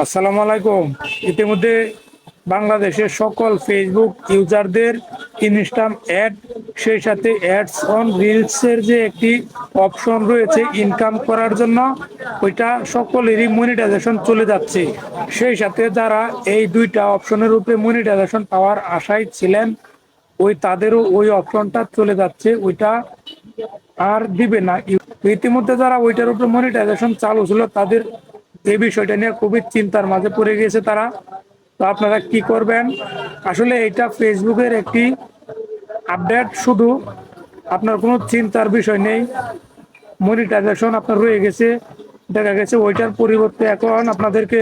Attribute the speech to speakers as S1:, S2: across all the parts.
S1: আসসালামু আলাইকুম। ইতিমধ্যে বাংলাদেশের সকল ফেসবুক ইউজারদের ইনস্টাম অ্যাড সেই সাথে অ্যাডস অন রিলসের যে একটি অপশন রয়েছে ইনকাম করার জন্য, ওইটা সকলেরই মনিটাইজেশন চলে যাচ্ছে। সেই সাথে যারা এই দুইটা অপশনের উপরে মনিটাইজেশন পাওয়ার আশায় ছিলেন, ওই তাদেরও ওই অপশনটা চলে যাচ্ছে, ওইটা আর দিবে না। ইতিমধ্যে যারা ওইটার উপরে মনিটাইজেশন চালু ছিল, তাদের এই বিষয়টা নিয়ে খুবই চিন্তার মাঝে পড়ে গিয়েছে তারা। তো আপনারা কি করবেন? আসলে এটা ফেসবুকের একটি আপডেট, শুধু আপনার কোনো চিন্তার বিষয় নেই। মনিটাইজেশন আপনার রয়ে গেছে। দেখা গেছে ওইটার পরিবর্তে এখন আপনাদেরকে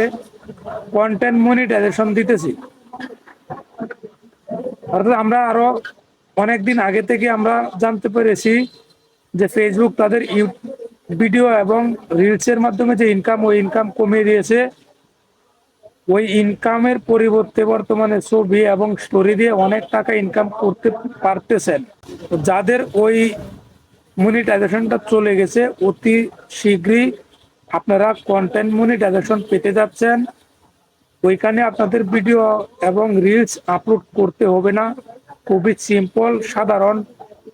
S1: কন্টেন্ট মনিটাইজেশন দিতেছি। অর্থাৎ আমরা আরও অনেকদিন আগে থেকে আমরা জানতে পেরেছি যে ফেসবুক তাদের ভিডিও এবং রিলসের মাধ্যমে যে ইনকাম ওই ইনকাম কমিয়ে দিয়েছে। ওই ইনকামের পরিবর্তে বর্তমানে ছবি এবং স্টোরি দিয়ে অনেক টাকা ইনকাম করতে পারতেছেন। যাদের ওই মনিটাইজেশনটা চলে গেছে, অতি শীঘ্রই আপনারা কন্টেন্ট মনিটাইজেশন পেতে যাচ্ছেন। ওইখানে আপনাদের ভিডিও এবং রিলস আপলোড করতে হবে না। খুবই সিম্পল সাধারণ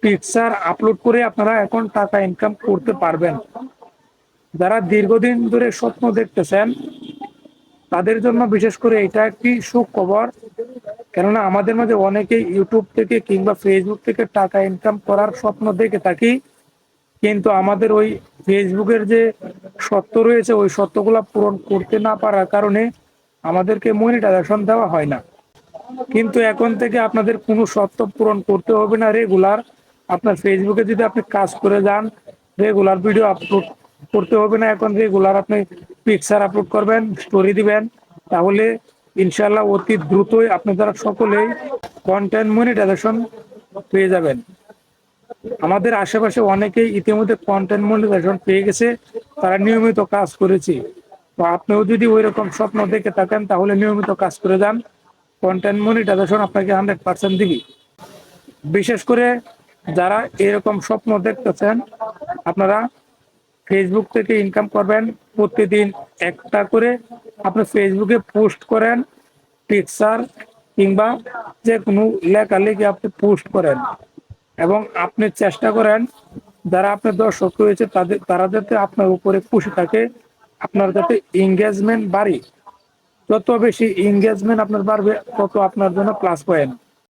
S1: পিকচার আপলোড করে আপনারা এখন টাকা ইনকাম করতে পারবেন। যারা দীর্ঘদিন ধরে স্বপ্ন দেখতেছেন, তাদের জন্য বিশেষ করে এটা একটি সুখবর। কেননা আমাদের মাঝে অনেকে ইউটিউব থেকে কিংবা ফেসবুক থেকে টাকা ইনকাম করার স্বপ্ন দেখে থাকি। কিন্তু আমাদের ওই ফেসবুকের যে সত্য রয়েছে, ওই সত্যগুলা পূরণ করতে না পারার কারণে আমাদেরকে মনিটাইজেশন দেওয়া হয় না। কিন্তু এখন থেকে আপনাদের কোনো সত্য পূরণ করতে হবে না রেগুলার আপনার ফেসবুকে যদি আপনি কাজ করে যান রেগুলার ভিডিও আপলোড করতে হবে না। এখন রেগুলার আপনি পিকচার আপলোড করবেন স্টোরি দিবেন। তাহলে ইনশাল্লাহ অতি দ্রুতই আপনি তারা সকলেই কন্টেন্ট মনিটাইজেশন পেয়ে যাবেন। আমাদের আশেপাশে অনেকেই ইতিমধ্যে কন্টেন্ট মনিটাইজেশন পেয়ে গেছে, তারা নিয়মিত কাজ করেছে। তো আপনিও যদি ওই রকম স্বপ্ন দেখে থাকেন, তাহলে নিয়মিত কাজ করে যান। কন্টেন্ট মনিটাইজেশন আপনাকে হান্ড্রেড পার্সেন্ট দিবি। বিশেষ করে যারা এরকম স্বপ্ন দেখতেছেন, আপনারা ফেসবুক থেকে ইনকাম করবেন। প্রতিদিন একটা করে আপনি ফেসবুকে পোস্ট করেন পিকচার কিংবা যে কোনো লেখালেখি আপনি পোস্ট করেন। এবং আপনি চেষ্টা করেন, যারা আপনার দর্শক রয়েছে, তাদের তারা যাতে আপনার উপরে খুশি থাকে, আপনার যাতে এঙ্গেজমেন্ট বাড়ে। যত বেশি এঙ্গেজমেন্ট আপনার বাড়বে, তত আপনার জন্য প্লাস পয়েন্ট